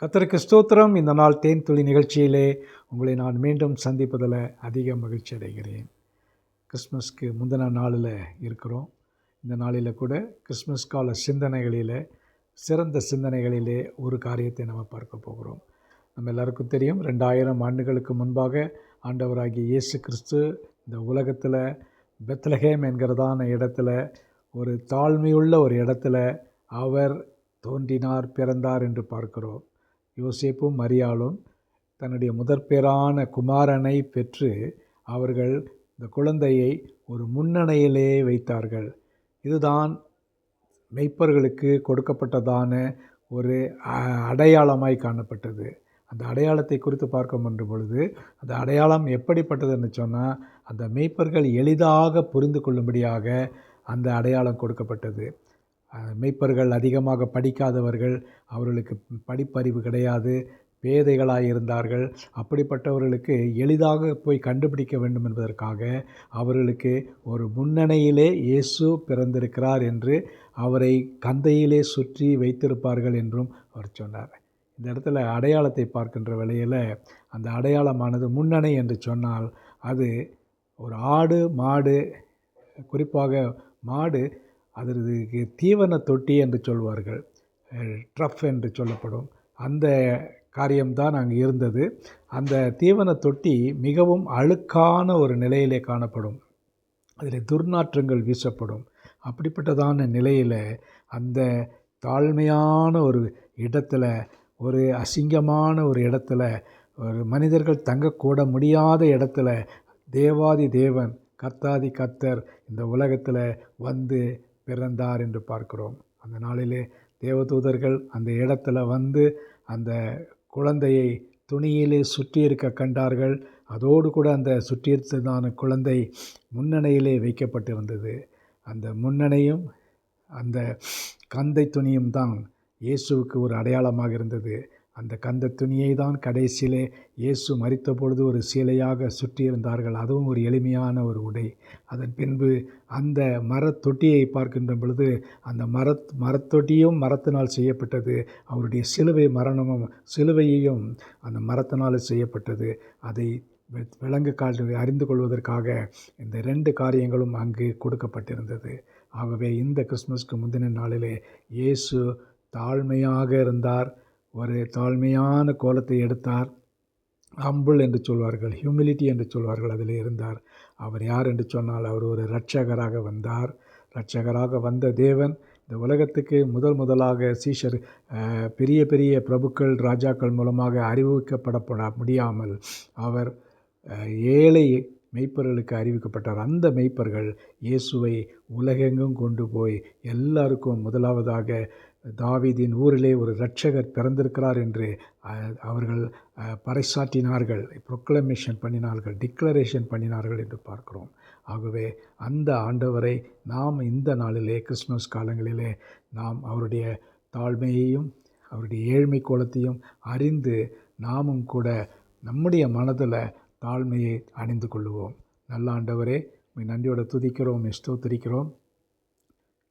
கத்தருக்கு ஸ்தோத்திரம். இந்த நாள் தேன் துளி நிகழ்ச்சியிலே உங்களை நான் மீண்டும் சந்திப்பதில் அதிக மகிழ்ச்சி அடைகிறேன். கிறிஸ்மஸ்க்கு முந்தின நாளில் இருக்கிறோம். இந்த நாளில் கூட கிறிஸ்மஸ் கால சிந்தனைகளில் சிறந்த சிந்தனைகளிலே ஒரு காரியத்தை நம்ம பார்க்க போகிறோம். நம்ம எல்லாருக்கும் தெரியும் ரெண்டாயிரம் ஆண்டுகளுக்கு முன்பாக ஆண்டவராகிய இயேசு கிறிஸ்து இந்த உலகத்தில் பெத்லஹேம் என்கிறதான இடத்துல ஒரு தாழ்மையுள்ள ஒரு இடத்துல அவர் தோன்றினார் பிறந்தார் என்று பார்க்கிறோம். யோசேப்பும் மரியாளும் தன்னுடைய முதற்பேரான குமாரனை பெற்று அவர்கள் இந்த குழந்தையை ஒரு முன்னணையிலே வைத்தார்கள். இதுதான் மெய்ப்பர்களுக்கு கொடுக்கப்பட்டதான ஒரு அடையாளமாய் காணப்பட்டது. அந்த அடையாளத்தை குறித்து பார்க்க முன்ற பொழுது அந்த அடையாளம் எப்படிப்பட்டதுன்னு சொன்னால் அந்த மெய்ப்பர்கள் எளிதாக புரிந்து கொள்ளும்படியாக அந்த அடையாளம் கொடுக்கப்பட்டது. மெய்ப்பர்கள் அதிகமாக படிக்காதவர்கள் அவர்களுக்கு படிப்பறிவு கிடையாது பேதைகளாக இருந்தார்கள் அப்படிப்பட்டவர்களுக்கு எளிதாக போய் கண்டுபிடிக்க வேண்டும் என்பதற்காக அவர்களுக்கு ஒரு முன்னணியிலே இயேசு பிறந்திருக்கிறார் என்று அவரை கந்தையிலே சுற்றி வைத்திருப்பார்கள் என்றும் அவர் சொன்னார். இந்த இடத்துல அடையாளத்தை பார்க்கின்ற வேளையில் அந்த அடையாளமானது முன்னணை என்று சொன்னால் அது ஒரு ஆடு மாடு குறிப்பாக மாடு அதற்கு தீவன தொட்டி என்று சொல்வார்கள் ட்ரஃப் என்று சொல்லப்படும். அந்த காரியம்தான் அங்கே இருந்தது. அந்த தீவன தொட்டி மிகவும் அழுக்கான ஒரு நிலையிலே காணப்படும். அதில் துர்நாற்றங்கள் வீசப்படும். அப்படிப்பட்டதான நிலையில் அந்த தாழ்மையான ஒரு இடத்துல ஒரு அசிங்கமான ஒரு இடத்துல ஒரு மனிதர்கள் தங்கக்கூட முடியாத இடத்துல தேவாதி தேவன் கர்த்தாதி கர்த்தர் இந்த உலகத்தில் வந்து பிறந்தார் என்று பார்க்கிறோம். அந்த நாளிலே தேவதூதர்கள் அந்த இடத்துல வந்து அந்த குழந்தையை துணியிலே சுற்றி இருக்க கண்டார்கள். அதோடு கூட அந்த சுற்றியிருத்ததான குழந்தை முன்னணையிலே வைக்கப்பட்டிருந்தது. அந்த முன்னணையும் அந்த கந்தை துணியும் தான் இயேசுவுக்கு ஒரு அடையாளமாக இருந்தது. அந்த கந்த துணியை தான் கடைசியிலே இயேசு மறித்த பொழுது ஒரு சீலையாக சுற்றியிருந்தார்கள். அதுவும் ஒரு எளிமையான ஒரு உடை. அதன் பின்பு அந்த மரத்தொட்டியை பார்க்கின்ற பொழுது அந்த மரத் மரத்தொட்டியும் மரத்தினால் செய்யப்பட்டது. அவருடைய சிலுவை மரணமும் சிலுவையையும் அந்த மரத்தினால் செய்யப்பட்டது. அதை விலங்கு காட்டு அறிந்து கொள்வதற்காக இந்த ரெண்டு காரியங்களும் அங்கு கொடுக்கப்பட்டிருந்தது. ஆகவே இந்த கிறிஸ்மஸ்க்கு முந்தின நாளிலே இயேசு தாழ்மையாக இருந்தார். ஒரு தாழ்மையான கோலத்தை எடுத்தார். அம்புல் என்று சொல்வார்கள் ஹியூமிலிட்டி என்று சொல்வார்கள் அதில் இருந்தார். அவர் யார் என்று சொன்னால் அவர் ஒரு இரட்சகராக வந்தார். இரட்சகராக வந்த தேவன் இந்த உலகத்துக்கு முதல் முதலாக சீஷர் பெரிய பெரிய பிரபுக்கள் ராஜாக்கள் மூலமாக அறிவிக்கப்படப்பட முடியாமல் அவர் ஏழை மெய்ப்பர்களுக்கு அறிவிக்கப்பட்டார். அந்த மெய்ப்பர்கள் இயேசுவை உலகெங்கும் கொண்டு போய் எல்லாருக்கும் முதலாவதாக தாவிதின் ஊரிலே ஒரு இரட்சகர் பிறந்திருக்கிறார் என்று அவர்கள் பறைசாற்றினார்கள். ப்ரொக்ளமேஷன் பண்ணினார்கள் டிக்ளரேஷன் பண்ணினார்கள் என்று பார்க்கிறோம். ஆகவே அந்த ஆண்டவரை நாம் இந்த நாளிலே கிறிஸ்மஸ் காலங்களிலே நாம் அவருடைய தாழ்மையையும் அவருடைய ஏழ்மை கோலத்தையும் அறிந்து நாமும் கூட நம்முடைய மனதில் தாழ்மையை அணிந்து கொள்ளுவோம். நல்ல ஆண்டவரே நன்றியோட துதிக்கிறோம் ஸ்தோத்திரிக்கிறோம்.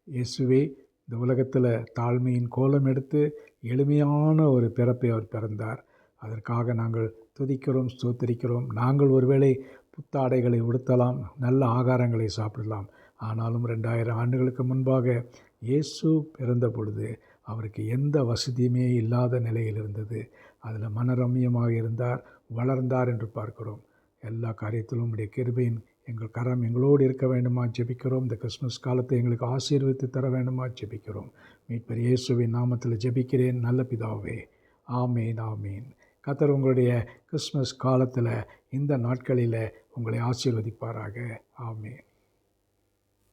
இயேசுவே இந்த உலகத்தில் தாழ்மையின் கோலம் எடுத்து எளிமையான ஒரு பிறப்பை அவர் பிறந்தார். அதற்காக நாங்கள் துதிக்கிறோம் ஸ்தோத்தரிக்கிறோம். நாங்கள் ஒருவேளை புத்தாடைகளை உடுத்தலாம் நல்ல ஆகாரங்களை சாப்பிடலாம். ஆனாலும் ரெண்டாயிரம் ஆண்டுகளுக்கு முன்பாக இயேசு பிறந்த பொழுது அவருக்கு எந்த வசதியுமே இல்லாத நிலையில் இருந்தது. அதில் மனரம்யமாக இருந்தார் வளர்ந்தார் என்று பார்க்கிறோம். எல்லா காரியத்திலும் உடைய கிருபையின் எங்கள் கரம் எங்களோடு இருக்க வேண்டுமா ஜெபிக்கிறோம். இந்த கிறிஸ்மஸ் காலத்தை எங்களுக்கு ஆசீர்வித்து தர வேண்டுமா ஜெபிக்கிறோம். மீட்பர் இயேசுவின் நாமத்தில் ஜெபிக்கிறேன். நல்ல பிதாவே ஆமேன் ஆமேன். கத்தர் உங்களுடைய கிறிஸ்மஸ் காலத்தில் இந்த நாட்களில் உங்களை ஆசீர்வதிப்பாராக. ஆமேன்.